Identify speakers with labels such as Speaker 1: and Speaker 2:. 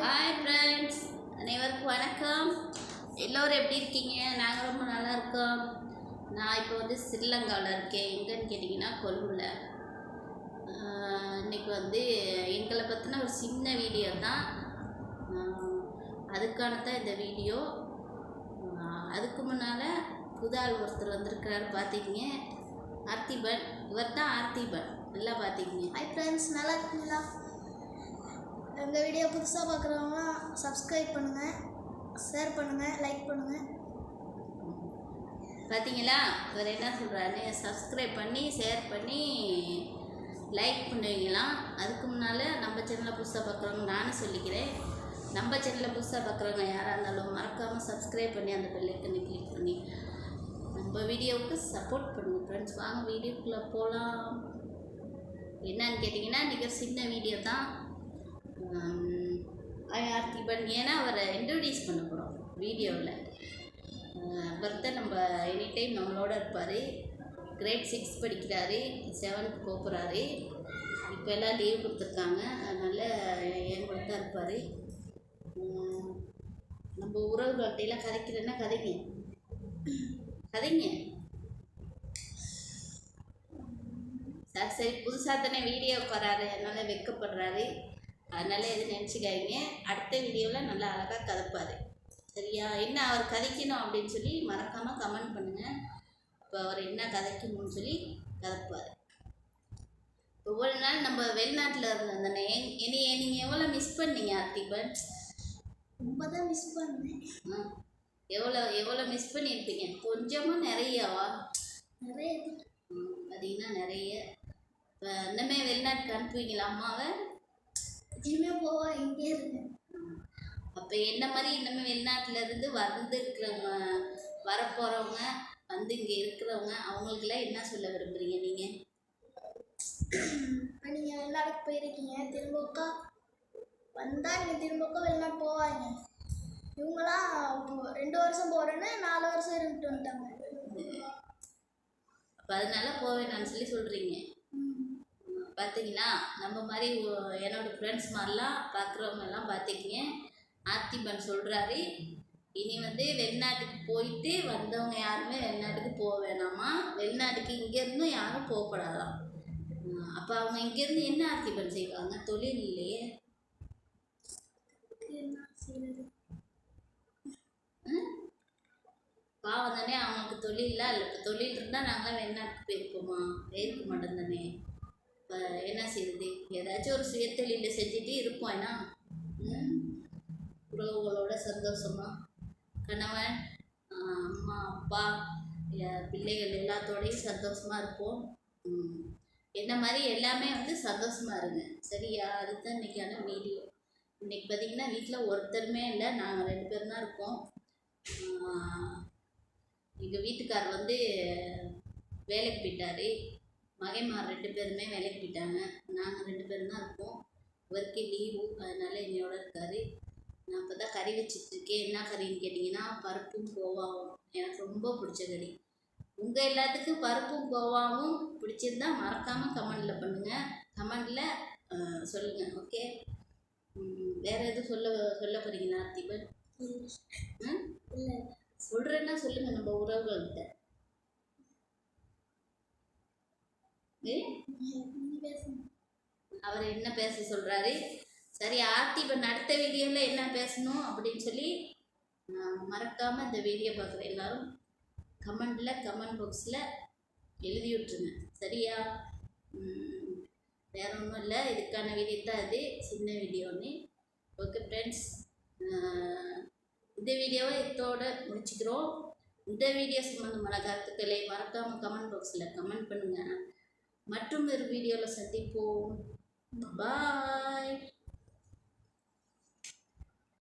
Speaker 1: Hi friends அனைவருக்கும் வணக்கம். எல்லோரும் எப்படி இருக்கீங்க? நாங்கள் ரொம்ப நல்லா இருக்கோம். நான் இப்போ வந்து ஸ்ரீலங்காவில் இருக்கேன். எங்கன்னு கேட்டிங்கன்னா கொழும்புல. இன்றைக்கி இன்னைக்கு வந்து எங்களை பற்றின ஒரு சின்ன வீடியோ தான். அதுக்கான தான் இந்த வீடியோ. அதுக்கு முன்னால் புது ஆள் ஒருத்தர் வந்திருக்கிறாரு பார்த்தீங்க ஆர்த்திபன். இவர் தான் ஆர்த்திபன். நல்லா பார்த்தீங்க
Speaker 2: ஹாய் ஃப்ரெண்ட்ஸ் நல்லா இருக்கீங்களா? எங்கள் வீடியோ புதுசாக பார்க்குறவங்களாம் சப்ஸ்கிரைப் பண்ணுங்கள் ஷேர் பண்ணுங்கள் லைக் பண்ணுங்கள்
Speaker 1: பார்த்தீங்களா இவர் என்ன சொல்கிறாரு சப்ஸ்கிரைப் பண்ணி ஷேர் பண்ணி லைக் பண்ணுவீங்களாம் அதுக்கு முன்னால் நம்ம சேனலை புதுசாக பார்க்குறவங்க நானும் சொல்லிக்கிறேன். நம்ம சேனலில் புதுசாக பார்க்குறவங்க யாராக இருந்தாலும் மறக்காமல் சப்ஸ்கிரைப் பண்ணி அந்த பெல்லைக்கனை கிளிக் பண்ணி நம்ம வீடியோவுக்கு சப்போர்ட் பண்ணுங்கள் ஃப்ரெண்ட்ஸ் வாங்க வீடியோக்குள்ளே போகலாம் என்னன்னு கேட்டிங்கன்னா இன்றைக்கி ஒரு சின்ன வீடியோ தான். ஆர்த்திபன் ஏன்னா அவரை இன்ட்ரடியூஸ் பண்ண போகிறோம் வீடியோவில் அவர் தான் நம்ம எனி டைம் நம்மளோட இருப்பார். கிரேட் சிக்ஸ் படிக்கிறாரு. செவன்த் போகிறாரு இப்போ எல்லாம் லீவ் கொடுத்துருக்காங்க. அதனால் என் கூட தான் இருப்பார். நம்ம உறவுகள்கிட்டையெல்லாம் கதைக்கிறேன்னா கதைங்க. கதைங்க. சரி சரி. புதுசாக தானே வீடியோ போகிறாரு அதனால் வெக்கப்படுறாரு. அதனால் எதுவும் நினச்சிக்காதீங்க. அடுத்த வீடியோவில் நல்லா அழகாக கதைப்பார். சரியா? என்ன அவர் கதைக்கணும் அப்படின்னு சொல்லி மறக்காமல் கமெண்ட் பண்ணுங்கள் இப்போ அவர் என்ன கதைக்கணும்னு சொல்லி கதைப்பார். ஒவ்வொரு நாள் நம்ம வெளிநாட்டில் இருந்தோன்னே என்னைய நீங்கள் எவ்வளோ மிஸ் பண்ணீங்க ஆர்த்திபன்?
Speaker 2: ரொம்ப தான் மிஸ் பண்ணேன்.
Speaker 1: ஆ. எவ்வளோ எவ்வளோ மிஸ் பண்ணியிருப்பீங்க? கொஞ்சமாக நிறையவா
Speaker 2: நிறைய.
Speaker 1: ம், பார்த்தீங்கன்னா நிறைய. இப்போ இன்னமே வெளிநாட்டுக்கு அனுப்புவீங்களா அம்மாவை?
Speaker 2: இனிமே போவா இங்கே இருக்கு
Speaker 1: அப்போ என்ன மாதிரி இன்னமே வெளிநாட்டுல இருந்து வந்து இருக்கிறவங்க வரப்போகிறவங்க வந்து இங்கே இருக்கிறவங்க அவங்களுக்கெல்லாம் என்ன சொல்ல விரும்புகிறீங்க நீங்கள்
Speaker 2: இப்போ நீங்கள் வெளிநாட்டுக்கு போயிருக்கீங்க திரும்பக்கா வந்தால் நீங்கள் திரும்பக்கா வெளிநாட்டு போவாங்க இவங்களாம் ரெண்டு வருஷம் போகிறேன்னு நாலு வருஷம் இருந்துட்டு வந்துட்டாங்க.
Speaker 1: அப்போ அதனால போவேணான்னு சொல்லி சொல்கிறீங்க பார்த்தீங்கன்னா நம்ம மாதிரி என்னோடய ஃப்ரெண்ட்ஸ் மாதிரிலாம் பார்க்குறவங்க எல்லாம் பார்த்துக்கிங்க ஆர்த்திபன் சொல்கிறாரு இனி வந்து வெளிநாட்டுக்கு போயிட்டு வந்தவங்க யாருமே வெளிநாட்டுக்கு போக வேணாமா? வெளிநாட்டுக்கு இங்கேருந்தும் யாரும் போகக்கூடாதாம் அப்போ அவங்க இங்கேருந்து என்ன ஆர்த்திபன் செய்வாங்க? தொழில் இல்லையே. பாவம் தானே அவங்களுக்கு தொழில்லாம் இல்லை இப்போ தொழில் இருந்தால் நாங்களாம் வெளிநாட்டுக்கு போயிருப்போமா? போயிருக்க மாட்டோம் தானே. என்ன செய்யுது ஏதாச்சும் ஒரு சுயத்தொழில செஞ்சுட்டு இருப்போம். ஏன்னா உறவுகளோட சந்தோஷமா? கணவன் அம்மா அப்பா பிள்ளைகள் எல்லாத்தோடையும் சந்தோஷமாக இருப்போம். என்ன மாதிரி எல்லாமே வந்து சந்தோஷமாக இருங்க. சரியா? அதுதான் இன்றைக்கான வீடியோ. இன்னைக்கு பார்த்தீங்கன்னா வீட்டில் ஒருத்தருமே இல்லை. நாங்கள் ரெண்டு பேரும் தான் இருக்கோம். எங்கள் வீட்டுக்கார் வந்து வேலைக்கு போயிட்டாரு. மகைமார் ரெண்டு பேருமே வேலைக்கு போயிட்டாங்க. நாங்கள் ரெண்டு பேரும் தான் இருக்கோம். ஒர்க்கு லீவு அதனால என்னையோட இருக்காரு. நான் இப்போ தான் கறி வச்சிட்ருக்கேன் என்ன கறின்னு கேட்டிங்கன்னா பருப்பும் கோவாவும். எனக்கு ரொம்ப பிடிச்ச கறி. உங்கள் எல்லாத்துக்கும் பருப்பும் கோவாவும் பிடிச்சிருந்தா மறக்காமல் கமெண்டில் பண்ணுங்கள் கமெண்டில் சொல்லுங்கள் ஓகே வேறு எதுவும் சொல்ல சொல்ல போகிறீங்களா தீபன் ம்?
Speaker 2: இல்லை.
Speaker 1: சொல்கிறேன்னா சொல்லுங்கள் நம்ம உறவுகள்கிட்ட. அவர் என்ன பேச சொல்கிறாரு சரி ஆர்த்தி இப்போ அடுத்த வீடியோவில் என்ன பேசணும் அப்படின்னு சொல்லி நான் மறக்காமல் இந்த வீடியோ பார்க்குற எல்லாரும் கமெண்டில் கமெண்ட் பாக்ஸில் எழுதி விட்ருங்க சரியா? வேற ஒன்றும் இல்லை. இதுக்கான வீடியோ தான் அது சின்ன வீடியோன்னு. ஓகே ஃப்ரெண்ட்ஸ் இந்த வீடியோவை இதோட முடிச்சுக்கிறோம். இந்த வீடியோ சம்மந்தமான கருத்துக்களை மறக்காமல் கமெண்ட் பாக்ஸில் கமெண்ட் பண்ணுங்கள் மற்றும் ஒரு வீடியோவில் சந்திப்போம். பாய்